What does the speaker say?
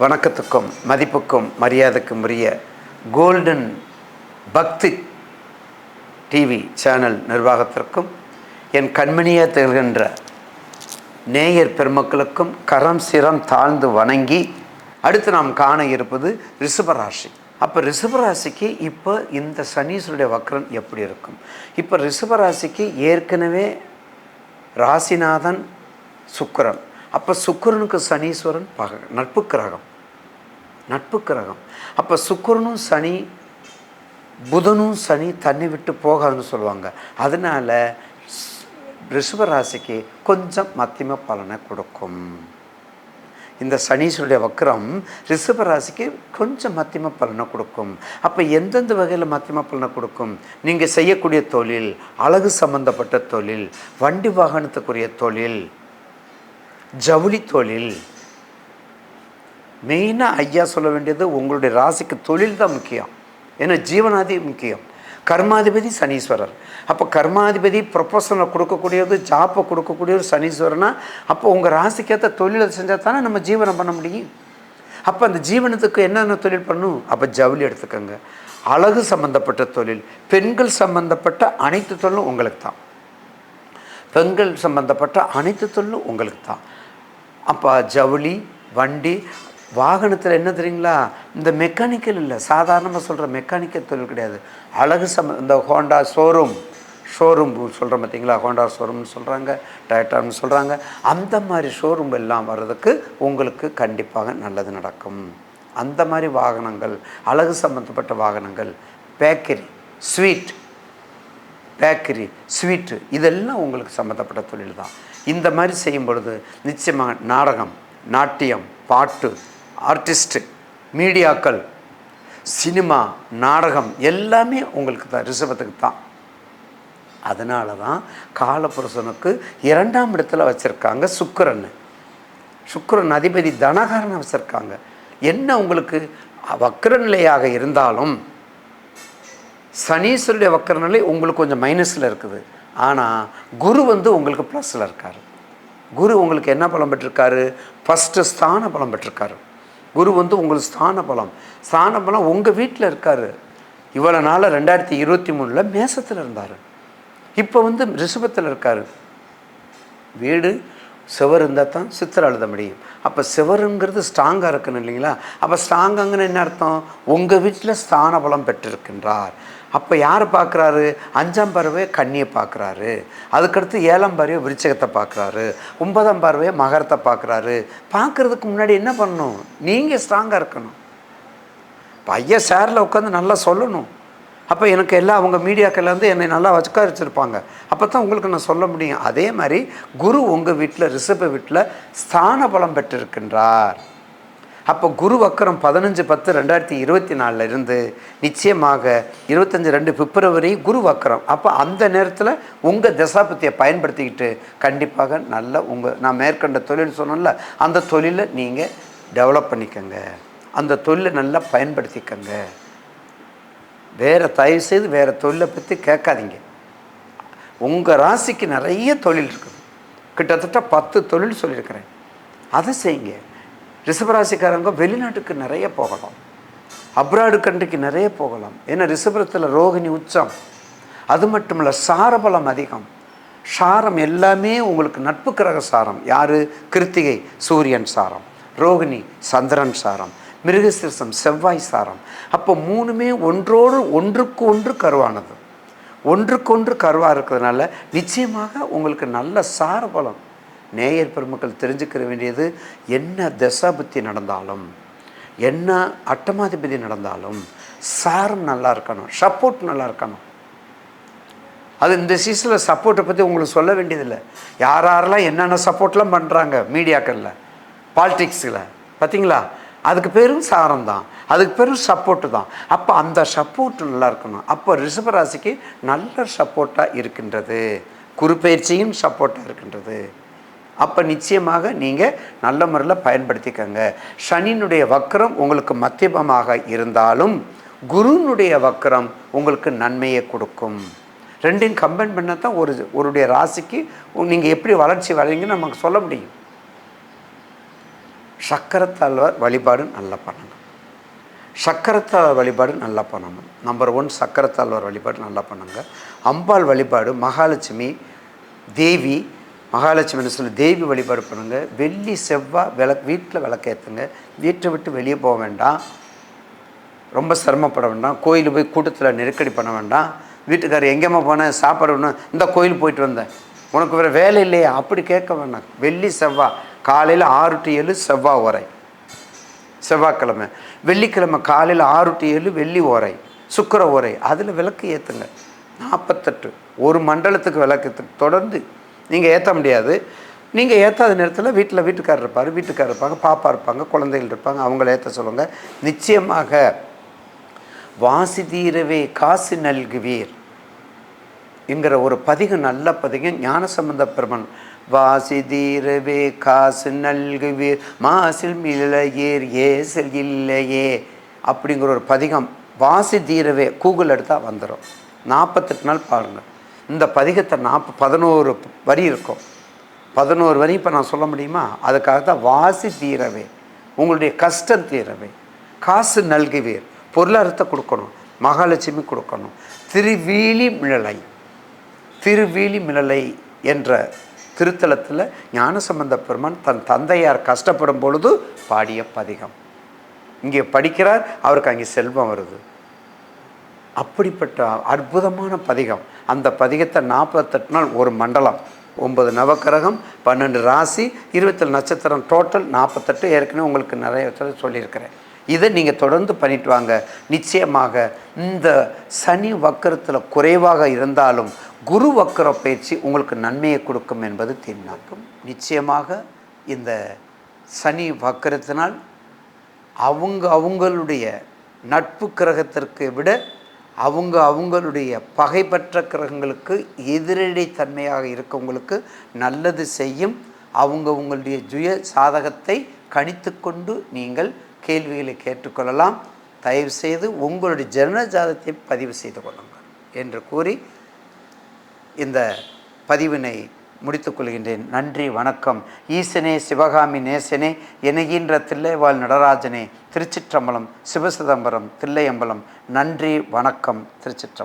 வணக்கத்துக்கும் மதிப்புக்கும் மரியாதைக்கும் உரிய கோல்டன் பக்தி டிவி சேனல் நிர்வாகத்திற்கும் என் கண்மணியாக திகழ்கின்ற நேயர் பெருமக்களுக்கும் கரம் சிரம் தாழ்ந்து வணங்கி அடுத்து நாம் காண இருப்பது ரிஷபராசி. அப்போ ரிஷபராசிக்கு இப்போ இந்த சனீஸ்வருடைய வக்ரம் எப்படி இருக்கும்? இப்போ ரிஷபராசிக்கு ஏற்கனவே ராசிநாதன் சுக்கரன். அப்போ சுக்கரனுக்கு சனீஸ்வரன் பக நட்பு கிரகம். நட்பு கிரகம். அப்போ சுக்கரனும் சனி புதனும் சனி தண்ணி விட்டு போகாதுன்னு சொல்லுவாங்க. அதனால் ரிஷபராசிக்கு ராசிக்கு கொஞ்சம் மத்தியம பலனை கொடுக்கும். இந்த சனீஸ்வருடைய வக்கரம் ரிஷபராசிக்கு கொஞ்சம் மத்தியம பலனை கொடுக்கும். அப்போ எந்தெந்த வகையில் மத்தியம பலனை கொடுக்கும்? நீங்கள் செய்யக்கூடிய தொழில் அழகு சம்பந்தப்பட்ட தொழில் வண்டி வாகனத்துக்குரிய தொழில் ஜவுளி தொழில். மெயினாக ஐயா சொல்ல வேண்டியது உங்களுடைய ராசிக்கு தொழில் தான் முக்கியம். ஏன்னா ஜீவனாதி முக்கியம். கர்மாதிபதி சனீஸ்வரர். அப்போ கர்மாதிபதி ப்ரொஃபஷனை கொடுக்கக்கூடியது ஜாப்பை கொடுக்கக்கூடியது சனீஸ்வரனா அப்போ உங்கள் ராசிக்கேற்ற தொழிலை செஞ்சால் தானே நம்ம ஜீவனம் பண்ண முடியும். அப்போ அந்த ஜீவனத்துக்கு என்னென்ன தொழில் பண்ணும் அப்போ ஜவுளி எடுத்துக்கோங்க. அழகு சம்பந்தப்பட்ட தொழில். பெண்கள் சம்பந்தப்பட்ட அனைத்து தொழிலும் உங்களுக்கு தான். பெண்கள் சம்பந்தப்பட்ட அனைத்து தொழிலும் உங்களுக்கு தான். அப்போ ஜவுளி வண்டி வாகனத்தில் என்ன தெரியுங்களா? இந்த மெக்கானிக்கல் இல்லை. சாதாரணமாக சொல்கிற மெக்கானிக்கல் தொழில் கிடையாது. அழகு சம்ம இந்த ஹோண்டா ஷோரூம் ஷோரூம் சொல்கிறோம் பார்த்தீங்களா ஹோண்டா ஷோரூம்னு சொல்கிறாங்க டயட்டார்னு சொல்கிறாங்க அந்த மாதிரி ஷோரூம் எல்லாம் வர்றதுக்கு உங்களுக்கு கண்டிப்பாக நல்லது நடக்கும். அந்த மாதிரி வாகனங்கள் அழகு சம்மந்தப்பட்ட வாகனங்கள் பேக்கரி ஸ்வீட் பேக்கரி ஸ்வீட்டு இதெல்லாம் உங்களுக்கு சம்மந்தப்பட்ட தொழில் தான் இந்த மாதிரி செய்யும் பொழுது நிச்சயமாக நாடகம் நாட்டியம் பாட்டு ஆர்டிஸ்ட்டு மீடியாக்கள் சினிமா நாடகம் எல்லாமே உங்களுக்கு தான் ரிஷபத்துக்கு தான். அதனால தான் காலபுருஷனுக்கு இரண்டாம் இடத்துல வச்சுருக்காங்க சுக்கரன். சுக்கரன் அதிபதி தனகாரன் வச்சுருக்காங்க. என்ன உங்களுக்கு வக்கரநிலையாக இருந்தாலும் சனீஸ்வருடைய வக்கரநிலை உங்களுக்கு கொஞ்சம் மைனஸில் இருக்குது. ஆனால் குரு வந்து உங்களுக்கு ப்ளஸில் இருக்கார். குரு உங்களுக்கு என்ன பலம் பெற்றிருக்காரு? ஃபஸ்ட்டு ஸ்தான பலம் பெற்றிருக்காரு. குரு வந்து உங்களுக்கு ஸ்தான பலம். ஸ்தான பலம் உங்கள் வீட்டில் இருக்கார். இவ்வளோ நாள் ரெண்டாயிரத்தி இருபத்தி மூணில் மேசத்தில் இருந்தார். இப்போ வந்து ரிஷபத்தில் இருக்கார். வீடு சுவர் இருந்தால் தான் சித்திர எழுத முடியும். அப்போ சுவருங்கிறது ஸ்ட்ராங்காக இருக்கணும் இல்லைங்களா? அப்போ ஸ்ட்ராங்காங்கன்னு என்ன அர்த்தம்? உங்கள் வீட்டில் ஸ்தான பலம் பெற்றிருக்கின்றார். அப்போ யார் பார்க்குறாரு? அஞ்சாம் பறவை கண்ணியை பார்க்குறாரு. அதுக்கடுத்து ஏழாம் பறவை விருச்சகத்தை பார்க்குறாரு. ஒன்பதாம் பறவை மகரத்தை பார்க்குறாரு. பார்க்குறதுக்கு முன்னாடி என்ன பண்ணணும்? நீங்கள் ஸ்ட்ராங்காக இருக்கணும். இப்போ ஐயா சேரில் உட்காந்து நல்லா சொல்லணும். அப்போ எனக்கு எல்லாம் அவங்க மீடியாக்கள் வந்து என்னை நல்லா வச்சுக்காரிச்சிருப்பாங்க. அப்போ தான் உங்களுக்கு நான் சொல்ல முடியும். அதே மாதிரி குரு உங்கள் வீட்டில் ரிஷப வீட்டில் ஸ்தான பலம் பெற்றிருக்கின்றார். அப்போ குரு வக்கரம் பதினஞ்சு பத்து ரெண்டாயிரத்தி இருபத்தி நாலில் இருந்து நிச்சயமாக இருபத்தஞ்சி ரெண்டு பிப்ரவரி குரு வக்கரம். அப்போ அந்த நேரத்தில் உங்கள் தசாபத்தியை பயன்படுத்திக்கிட்டு கண்டிப்பாக நல்ல உங்கள் நான் மேற்கண்ட தொழில் சொன்னோம்ல அந்த தொழிலை நீங்கள் டெவலப் பண்ணிக்கங்க. அந்த தொழிலை நல்லா பயன்படுத்திக்கங்க. வேறு தயவு செய்து வேறு தொழிலை பற்றி கேட்காதீங்க. உங்கள் ராசிக்கு நிறைய தொழில் இருக்குது. கிட்டத்தட்ட பத்து தொழில் சொல்லியிருக்கிறேன். அதை செய்யுங்க. ரிஷபராசிக்காரங்க வெளிநாட்டுக்கு நிறைய போகலாம். அப்ராடு கண்ட்ரிக்கு நிறைய போகலாம். ஏன்னா ரிஷபரத்தில் ரோகிணி உச்சம். அது மட்டும் இல்லை சாரபலம் அதிகம். சாரம் எல்லாமே உங்களுக்கு நட்பு கிரக சாரம். யார்? கிருத்திகை சூரியன் சாரம். ரோகிணி சந்திரன் சாரம். மிருகசிரசம் செவ்வாய் சாரம். அப்போ மூணுமே ஒன்றோடு ஒன்றுக்கு ஒன்று கருவானது. ஒன்றுக்கொன்று கருவாக இருக்கிறதுனால நிச்சயமாக உங்களுக்கு நல்ல சாரபலம். நேயர் பெருமக்கள் தெரிஞ்சுக்கிற வேண்டியது என்ன தசாபுத்தி நடந்தாலும் என்ன அட்டமாதிபதி நடந்தாலும் சாரம் நல்லா இருக்கணும் சப்போர்ட் நல்லா இருக்கணும். அது இந்த சீசனில் சப்போர்ட்டை பற்றி உங்களுக்கு சொல்ல வேண்டியதில்லை. யார் யாரெல்லாம் என்னென்ன சப்போர்ட்லாம் பண்ணுறாங்க மீடியாக்களில் பாலிடிக்ஸில் பார்த்தீங்களா? அதுக்கு பேரும் சாரம் தான். அதுக்கு பேரும் சப்போர்ட்டு தான். அப்போ அந்த சப்போர்ட் நல்லா இருக்கணும். அப்போ ரிஷபராசிக்கு நல்ல சப்போர்ட்டாக இருக்கின்றது. குறுப்பெயர்ச்சியும் சப்போர்ட்டாக இருக்கின்றது. அப்போ நிச்சயமாக நீங்கள் நல்ல முறையில் பயன்படுத்திக்கங்க. சனியினுடைய வக்கரம் உங்களுக்கு மத்தியமமாக இருந்தாலும் குருனுடைய வக்கரம் உங்களுக்கு நன்மையை கொடுக்கும். ரெண்டையும் கம்பைன் பண்ணால் தான் ஒரு ஒருடைய ராசிக்கு நீங்கள் எப்படி வளர்ச்சி வரீங்கன்னு நமக்கு சொல்ல முடியும். சக்கரத்தாழ்வார் வழிபாடு நல்லா பண்ணணும் சக்கரத்தாழ்வார் வழிபாடு நல்லா பண்ணணும் நம்பர் ஒன் சக்கரத்தாழ்வார் வழிபாடு நல்லா பண்ணுங்க அம்பாள் வழிபாடு மகாலட்சுமி தேவி மகாலட்சுமின்னு சொல்லி தேவி வழிபாடு பண்ணுங்க. வெள்ளி செவ்வாய் விளக் வீட்டில் விளக்கேற்றுங்க வீட்டை விட்டு வெளியே போக வேண்டாம். ரொம்ப சிரமப்பட வேண்டாம். கோயில் போய் கூட்டத்தில் நெருக்கடி பண்ண வேண்டாம். வீட்டுக்காரர் எங்கேம்மா போனேன் சாப்பாடு இந்த கோயில் போயிட்டு வந்தேன். உனக்கு வேறு வேலை இல்லையா. அப்படி கேட்க வேண்டாம். வெள்ளி செவ்வாய் காலையில் ஆறு டு ஏழு செவ்வாய் உரை செவ்வாய்க்கிழமை. வெள்ளிக்கிழமை காலையில் ஆறு டு ஏழு வெள்ளி ஓரை. சுக்கர ஓரை. அதில் விளக்கு ஏற்றுங்க நாற்பத்தெட்டு ஒரு மண்டலத்துக்கு விளக்கு தொடர்ந்து நீங்கள் ஏற்ற முடியாது. நீங்கள் ஏற்றாத நேரத்தில் வீட்டில் வீட்டுக்காரர் இருப்பார் வீட்டுக்காரர் இருப்பாங்க பாப்பா இருப்பாங்க குழந்தைகள் இருப்பாங்க அவங்கள ஏற்ற சொல்லுங்கள் நிச்சயமாக வாசி தீரவே காசு நல்குவீர் என்கிற ஒரு பதிகம் நல்ல பதிகம் ஞானசம்பந்த பெருமன் வாசி தீரவே காசு நல்குவீர் மாசில் மிளையேர் ஏசல் இல்லையே அப்படிங்கிற ஒரு பதிகம். வாசி தீரவே கூகுள் எடுத்தால் வந்துடும் நாற்பத்தெட்டு நாள் பாருங்கள் இந்த பதிகத்தை நாற்ப பதினோரு வரி இருக்கும். பதினோரு வரி இப்போ நான் சொல்ல முடியுமா? அதுக்காக தான் வாசி தீரவே. உங்களுடைய கஷ்டம் தீரவே. காசு நல்குவீர். பொருளாதாரத்தை கொடுக்கணும். மகாலட்சுமி கொடுக்கணும். திருவீலி மிழலை. திருவீலி மிழலை என்ற திருத்தலத்தில் ஞானசம்பந்த பெருமான் தன் தந்தையார் கஷ்டப்படும் பொழுது பாடிய பதிகம். இங்கே படிக்கிறார் அவருக்கு அங்கே செல்வம் வருது. அப்படிப்பட்ட அற்புதமான பதிகம். அந்த பதிகத்தை நாற்பத்தெட்டு நாள் ஒரு மண்டலம். ஒன்பது நவக்கிரகம் பன்னெண்டு ராசி இருபத்தேழு நட்சத்திரம் டோட்டல் நாற்பத்தெட்டு. ஏற்கனவே உங்களுக்கு நிறைய சொல்லியிருக்கிறேன். இதை நீங்கள் தொடர்ந்து பண்ணிட்டு வாங்க. நிச்சயமாக இந்த சனி வக்கரத்தில் குறைவாக இருந்தாலும் குரு வக்கர பயிற்சி உங்களுக்கு நன்மையை கொடுக்கும் என்பது தீர்மானம் நிச்சயமாக இந்த சனி வக்கரத்தினால் அவங்க அவங்களுடைய நட்பு கிரகத்திற்கு விட அவங்க அவங்களுடைய பகைப்பற்ற கிரகங்களுக்கு எதிரடி தன்மையாக இருக்கவங்களுக்கு நல்லது செய்யும். அவங்க உங்களுடைய ஜுய சாதகத்தை கணித்து கொண்டு நீங்கள் கேள்விகளை கேட்டுக்கொள்ளலாம். தயவு செய்து உங்களுடைய ஜன ஜாதத்தை பதிவு செய்து கொள்ளுங்கள் என்று கூறி இந்த பதிவினை முடித்துக் கொள்கின்றேன் நன்றி வணக்கம். ஈசனே சிவகாமி நேசனே எனகின்ற தில்லைவாழ் நடராஜனே திருச்சிற்றம்பலம் சிவசிதம்பரம் தில்லையம்பலம். நன்றி வணக்கம் திருச்சிற்றம்பலம்.